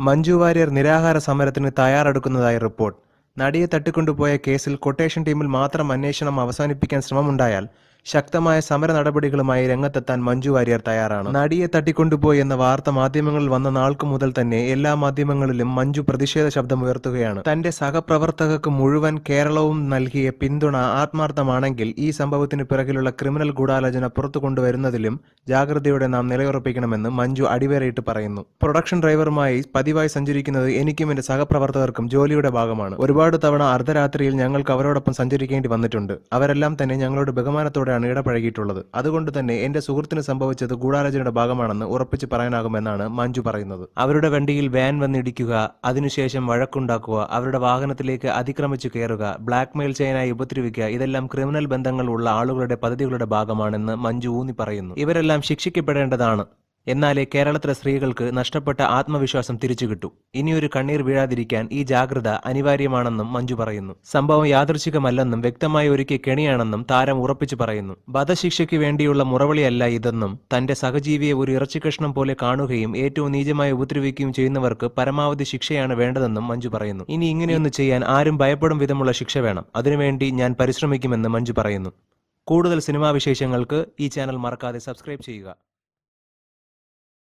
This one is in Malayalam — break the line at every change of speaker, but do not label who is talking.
മഞ്ജു വാര്യർ നിരാഹാര സമരത്തിന് തയ്യാറെടുക്കുന്നതായി റിപ്പോർട്ട്. നടിയെ തട്ടിക്കൊണ്ടുപോയ കേസിൽ കൊട്ടേഷൻ ടീമിൽ മാത്രം അന്വേഷണം അവസാനിപ്പിക്കാൻ ശ്രമമുണ്ടായാൽ ശക്തമായ സമര നടപടികളുമായി രംഗത്തെത്താൻ മഞ്ജു വാര്യർ തയ്യാറാണ്. നടിയെ തട്ടിക്കൊണ്ടുപോയി എന്ന വാർത്ത മാധ്യമങ്ങളിൽ വന്ന നാൾക്കു മുതൽ തന്നെ എല്ലാ മാധ്യമങ്ങളിലും മഞ്ജു പ്രതിഷേധ ശബ്ദം ഉയർത്തുകയാണ്. തന്റെ സഹപ്രവർത്തകർക്ക് മുഴുവൻ കേരളവും നൽകിയ പിന്തുണ ആത്മാർത്ഥമാണെങ്കിൽ ഈ സംഭവത്തിന് പിറകിലുള്ള ക്രിമിനൽ ഗൂഢാലോചന പുറത്തു കൊണ്ടുവരുന്നതിലും ജാഗ്രതയോടെ നാം നിലയുറപ്പിക്കണമെന്ന് മഞ്ജു അടിവരയിട്ട് പറയുന്നു. പ്രൊഡക്ഷൻ ഡ്രൈവറുമായി പതിവായി സഞ്ചരിക്കുന്നത് എനിക്കും എന്റെ സഹപ്രവർത്തകർക്കും ജോലിയുടെ ഭാഗമാണ്. ഒരുപാട് തവണ അർദ്ധരാത്രിയിൽ ഞങ്ങൾക്ക് അവരോടൊപ്പം സഞ്ചരിക്കേണ്ടി വന്നിട്ടുണ്ട്. അവരെല്ലാം തന്നെ ഞങ്ങളോട് ബഹുമാനത്തോടെയാണ് ഇടപഴകിയിട്ടുള്ളത്. അതുകൊണ്ട് തന്നെ എന്റെ സുഹൃത്തിന് സംഭവിച്ചത് ഗൂഢാലോചനയുടെ ഭാഗമാണെന്ന് ഉറപ്പിച്ച് പറയാനാകുമെന്നാണ് മഞ്ജു പറയുന്നത്. അവരുടെ വണ്ടിയിൽ വാൻ വന്നിടിക്കുക അതിനുശേഷം വഴക്കുണ്ടാക്കുക അവരുടെ വാഹനത്തിലേക്ക് അതിക്രമിച്ചു കയറുക ബ്ലാക്ക്മെയിൽ ചെയ്യാനായി ഉപദ്രവിക്കുക ഇതെല്ലാം ക്രിമിനൽ ബന്ധങ്ങൾ ഉള്ള ആളുകളുടെ പദ്ധതികളുടെ ഭാഗമാണെന്ന് മഞ്ജു ഊന്നി പറയുന്നു. ഇവരെല്ലാം ശിക്ഷിക്കപ്പെടേണ്ടതാണ്. എന്നാലേ കേരളത്തിലെ സ്ത്രീകൾക്ക് നഷ്ടപ്പെട്ട ആത്മവിശ്വാസം തിരിച്ചു കിട്ടൂ. ഇനിയൊരു കണ്ണീർ വീഴാതിരിക്കാൻ ഈ ജാഗ്രത അനിവാര്യമാണെന്നും മഞ്ജു പറയുന്നു. സംഭവം യാദൃശികമല്ലെന്നും വ്യക്തമായി ഒരുക്കിയ കെണിയാണെന്നും താരം ഉറപ്പിച്ചു പറയുന്നു. വധശിക്ഷയ്ക്ക് വേണ്ടിയുള്ള മുറവിളിയല്ല ഇതെന്നും തന്റെ സഹജീവിയെ ഒരു ഇറച്ചിക്കഷ്ണം പോലെ കാണുകയും ഏറ്റവും നീചമായി ഉപദ്രവിക്കുകയും ചെയ്യുന്നവർക്ക് പരമാവധി ശിക്ഷയാണ് വേണ്ടതെന്നും മഞ്ജു പറയുന്നു. ഇനി ഇങ്ങനെയൊന്ന് ചെയ്യാൻ ആരും ഭയപ്പെടും വിധമുള്ള ശിക്ഷ വേണം. അതിനുവേണ്ടി ഞാൻ പരിശ്രമിക്കുമെന്ന് മഞ്ജു പറയുന്നു. കൂടുതൽ സിനിമാ വിശേഷങ്ങൾക്ക് ഈ ചാനൽ മറക്കാതെ സബ്സ്ക്രൈബ് ചെയ്യുക.